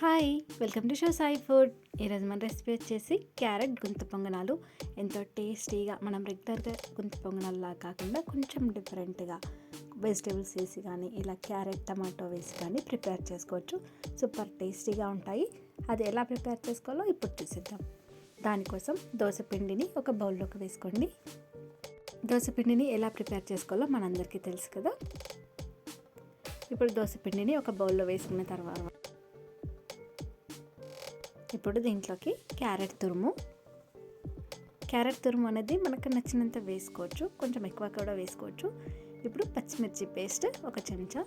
Hi welcome to show Sai food. ఈరోజు మన recipe వచ్చేసి క్యారెట్ గుంత పొంగనాలు. ఎంతో టేస్టీగా మనం రెగ్యులర్గా గుంత పొంగనాలులా కాకుండా కొంచెం డిఫరెంట్గా వెజిటేబుల్స్ వేసి కానీ ఇలా క్యారెట్ టమాటో వేసి కానీ ప్రిపేర్ చేసుకోవచ్చు. సూపర్ టేస్టీగా ఉంటాయి. అది ఎలా ప్రిపేర్ చేసుకోవాలో ఇప్పుడు చూసిద్దాం. దానికోసం దోశ పిండిని ఒక బౌల్లోకి వేసుకోండి. దోశ పిండిని ఎలా ప్రిపేర్ చేసుకోవాలో మనందరికీ తెలుసు కదా. ఇప్పుడు దోశ పిండిని ఒక బౌల్లో వేసుకున్న తర్వాత ఇప్పుడు దీంట్లోకి క్యారెట్ తురుము. క్యారెట్ తురుము అనేది మనకు నచ్చినంత వేసుకోవచ్చు. కొంచెం ఎక్కువ కూడా వేసుకోవచ్చు. ఇప్పుడు పచ్చిమిర్చి పేస్ట్ ఒక చెంచా.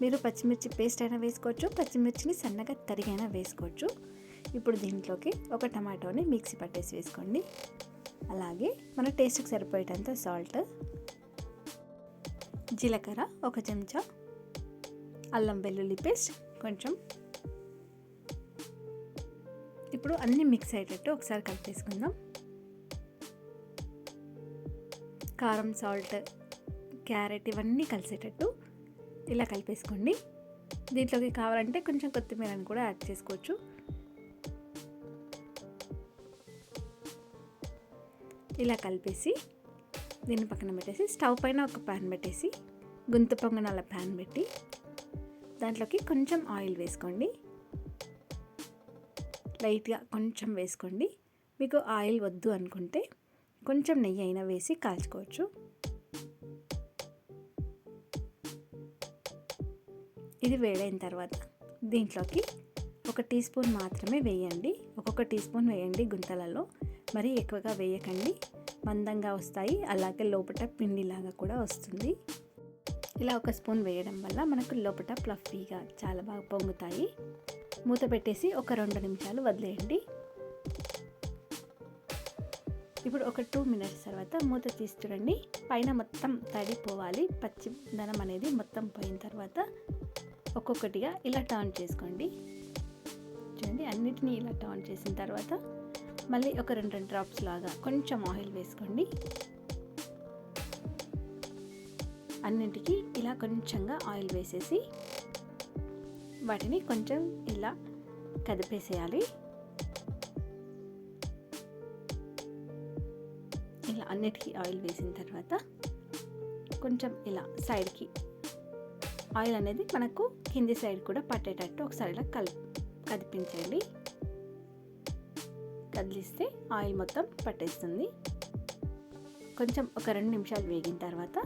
మీరు పచ్చిమిర్చి పేస్ట్ అయినా వేసుకోవచ్చు. పచ్చిమిర్చిని సన్నగా తరిగైనా వేసుకోవచ్చు. ఇప్పుడు దీంట్లోకి ఒక టమాటోని మిక్సీ పట్టేసి వేసుకోండి. అలాగే మన టేస్ట్కి సరిపోయేటంత సాల్ట్. జీలకర్ర ఒక చెంచా. అల్లం వెల్లుల్లి పేస్ట్ కొంచెం ఇప్పుడు అన్నీ మిక్స్ అయ్యేటట్టు ఒకసారి కలిపేసుకుందాం. కారం సాల్ట్ క్యారెట్ ఇవన్నీ కలిసేటట్టు ఇలా కలిపేసుకోండి. దీంట్లోకి కావాలంటే కొంచెం కొత్తిమీరని కూడా యాడ్ చేసుకోవచ్చు. ఇలా కలిపేసి దీన్ని పక్కన పెట్టేసి స్టవ్ పైన ఒక ప్యాన్ పెట్టేసి గుంత పొంగనాల ప్యాన్ పెట్టి దాంట్లోకి కొంచెం ఆయిల్ వేసుకోండి. లైట్గా కొంచెం వేసుకోండి. మీకు ఆయిల్ వద్దు అనుకుంటే కొంచెం నెయ్యి అయినా వేసి కాల్చుకోవచ్చు. ఇది వేడైన తర్వాత దీంట్లోకి ఒక టీ స్పూన్ మాత్రమే వేయండి. ఒక్కొక్క టీ స్పూన్ వేయండి గుంతలలో. మరీ ఎక్కువగా వేయకండి. మందంగా వస్తాయి. అలాగే లోపల పిండిలాగా కూడా వస్తుంది. ఇలా ఒక స్పూన్ వేయడం వల్ల మనకు లోపల ఫ్లఫీగా చాలా బాగా పొంగుతాయి. మూత పెట్టేసి ఒక రెండు నిమిషాలు వదిలేయండి. ఇప్పుడు ఒక టూ మినిట్స్ తర్వాత మూత తీసి చూడండి. పైన మొత్తం తడిపోవాలి. పచ్చి దనం అనేది మొత్తం పోయిన తర్వాత ఒక్కొక్కటిగా ఇలా టర్న్ చేసుకోండి. చూడండి అన్నిటినీ ఇలా టర్న్ చేసిన తర్వాత మళ్ళీ ఒక రెండు రెండు డ్రాప్స్ లాగా కొంచెం ఆయిల్ వేసుకోండి. అన్నింటికి ఇలా కొంచెంగా ఆయిల్ వేసేసి వాటిని కొంచెం ఇలా కదిపేసేయాలి. ఇలా అన్నిటికీ ఆయిల్ వేసిన తర్వాత కొంచెం ఇలా సైడ్కి ఆయిల్ అనేది మనకు కింది సైడ్ కూడా పట్టేటట్టు ఒకసారి ఇలా కల్ కదిపించండి. కదిలిస్తే ఆయిల్ మొత్తం పట్టేస్తుంది. కొంచెం ఒక రెండు నిమిషాలు వేగిన తర్వాత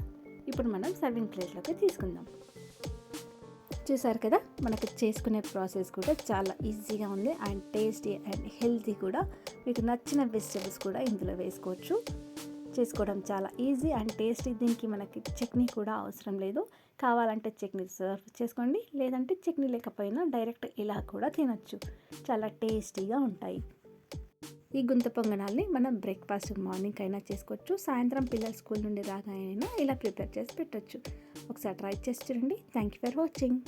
ఇప్పుడు మనం సర్వింగ్ ప్లేట్లోకి తీసుకుందాం. చూసారు కదా మనకు చేసుకునే ప్రాసెస్ కూడా చాలా ఈజీగా ఉంది అండ్ టేస్టీ అండ్ హెల్తీ కూడా. మీకు నచ్చిన వెజిటబుల్స్ కూడా ఇందులో వేసుకోవచ్చు. చేసుకోవడం చాలా ఈజీ అండ్ టేస్టీ దీనికి మనకి చట్నీ కూడా అవసరం లేదు. కావాలంటే చట్నీ సర్వ్ చేసుకోండి లేదంటే చట్నీ లేకపోయినా డైరెక్ట్ ఇలా కూడా తినచ్చు. చాలా టేస్టీగా ఉంటాయి. ఈ గుంత పొంగనాల్ని మనం బ్రేక్ఫాస్ట్ మార్నింగ్ అయినా చేసుకోవచ్చు. సాయంత్రం పిల్లలు స్కూల్ నుండి రాగానే ఇలా ప్రిపేర్ చేసి పెట్టచ్చు. ఒకసారి ట్రై చేసి చూడండి. Thank you for watching.